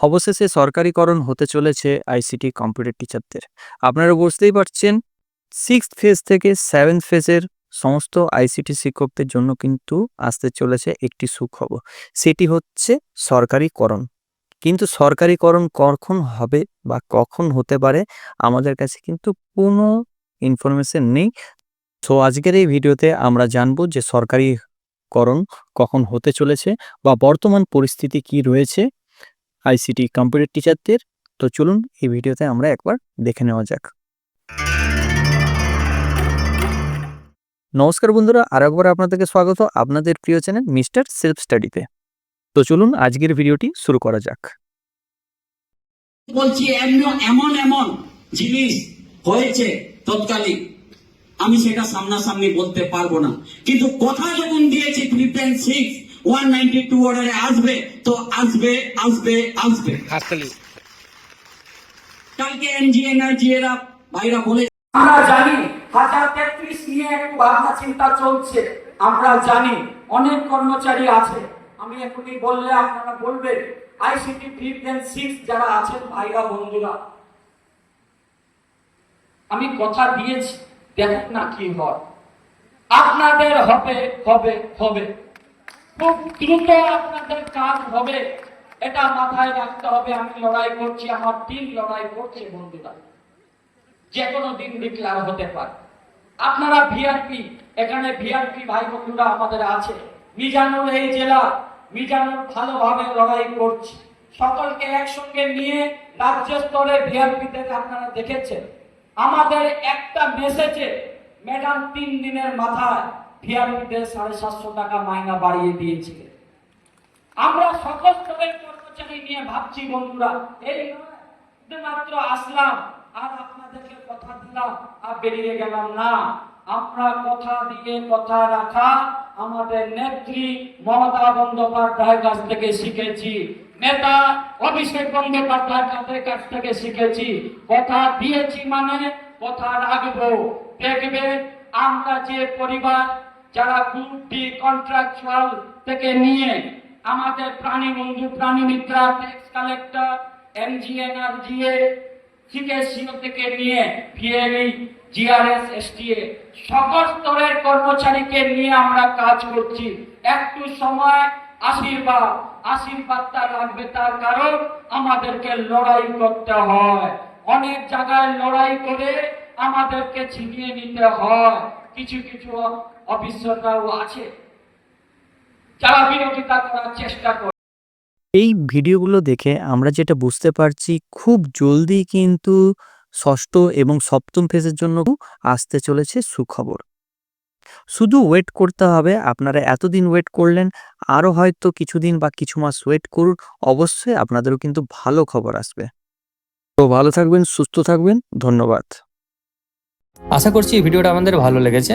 অবশেষে সরকারিকরণ হতে চলেছে আইসিটি কম্পিউটার টিচারদের। আপনারা বুঝতেই পারছেন সিক্স ফেজ থেকে সেভেন ফেজের সমস্ত আইসিটি শিক্ষকদের জন্য কিন্তু আসতে চলেছে একটি সুখবর। সেটি হচ্ছে সরকারিকরণ। কিন্তু সরকারিকরণ কখন হবে বা কখন হতে পারে, আমাদের কাছে কিন্তু কোনো ইনফরমেশন নেই। তো আজকের এই ভিডিওতে আমরা জানব যে সরকারিকরণ কখন হতে চলেছে বা বর্তমান পরিস্থিতি কি রয়েছে। আইসিটি কম্পিউটার টিচারদের তো চলুন এই ভিডিওতে আমরা একবার দেখে নেওয়া যাক। নমস্কার বন্ধুরা, আর একবার আপনাদেরকে স্বাগত আপনাদের প্রিয় চ্যানেল মিস্টার সেলফ স্টাডিতে। তো চলুন আজকের ভিডিওটি শুরু করা যাক। বলছি, এমন এমন জিনিস হয়েছে তৎকালীন। আমি সেটা সামনাসামনি বলতে পারব না। কিন্তু কথা যখন দিয়েছি three six one ninety two অর্ডারে আসবে তো আসবে আসবে আসবে। কালকে এনজি এনার্জি এরা ভাইরা বলে আমরা জানি হাজার তেত্রিশ নিয়ে একটু ভাবনা চিন্তা চলছে। আমরা জানি অনেক কর্মচারী আছে। আমি এখনই বললে আপনারা বলবেন আইসিটি ফিফথ এন্ড সিক্স যারা আছেন ভাইরা বন্ধুরা। আমি কথা দিয়েছি দেখেন না কি হয়। আপনাদের হবে হবে হবে। খুব দ্রুত আপনাদের কাজ হবে। এটা মাথায় রাখতে হবে, আমি লড়াই করছি, আমার টিম লড়াই করছে বন্ধুরা। যে কোনো দিন ডিক্লার হতে পারে। আপনারা ভিআরপি এখানে ভিআরপি ভাই বন্ধুরা আমাদের আছে। মিজানুর এই জেলা মিজানুর ভালোভাবে লড়াই করছে। সকলকে একসঙ্গে নিয়ে রাজ্য স্তরে ভিআরপিতে আপনারা দেখেছেন। আমাদের একটা মেসেজে ম্যাডাম তিন দিনের মাথায় ভিআরপিদের সাড়ে সাতশো টাকা মাইনা বাড়িয়ে দিয়েছিলেন আমরা সকল কর্মচারী নিয়ে ভাবছি, বন্ধুরা, এই শুধুমাত্র আসলাম, আর আপনাদেরকে কথা দিলাম, আর বেরিয়ে গেলাম না। আমরা কথা দিয়ে কথা রাখা আমাদের নেত্রী মমতা বন্দ্যোপাধ্যায়ের কাছ থেকে শিখেছি, নেতা অভিষেক বন্দ্যোপাধ্যায়ের কাছ থেকে শিখেছি। কথা দিয়েছি মানে কথা রাখব। দেখবেন আমরা যে পরিবার যারা ডি কন্ট্রাকচুয়াল থেকে নিয়ে আমাদের প্রাণী বন্ধু, প্রাণী Mitra tax collector MGNREGA CKCO থেকে নিয়ে ভিএলই জিআরএস এসটিএ সকল স্তরের কর্মচারীকে নিয়ে আমরা কাজ করছি। একটু সময়, আশীর্বাদ, আশীর্বাদটা লাগবে তার কারণ আমাদেরকে লড়াই করতে হয়। অনেক জায়গায় লড়াই করে আমাদেরকে ছিনিয়ে নিতে হয়। কিছু কিছু অফিসাররাও আছে। যারা বিরোধিতা করার চেষ্টা করে। এই ভিডিওগুলো দেখে আমরা যেটা বুঝতে পারছি খুব জলদি কিন্তু ষষ্ঠ এবং সপ্তম ফেজের জন্য আসতে চলেছে সুখবর। শুধু ওয়েট করতে হবে আপনারা এতদিন ওয়েট করলেন আরও হয়তো কিছুদিন বা কিছু মাস ওয়েট করুন অবশ্যই আপনাদেরও কিন্তু ভালো খবর আসবে। তো ভালো থাকবেন সুস্থ থাকবেন ধন্যবাদ। আশা করছি এই ভিডিওটা আমাদের ভালো লেগেছে।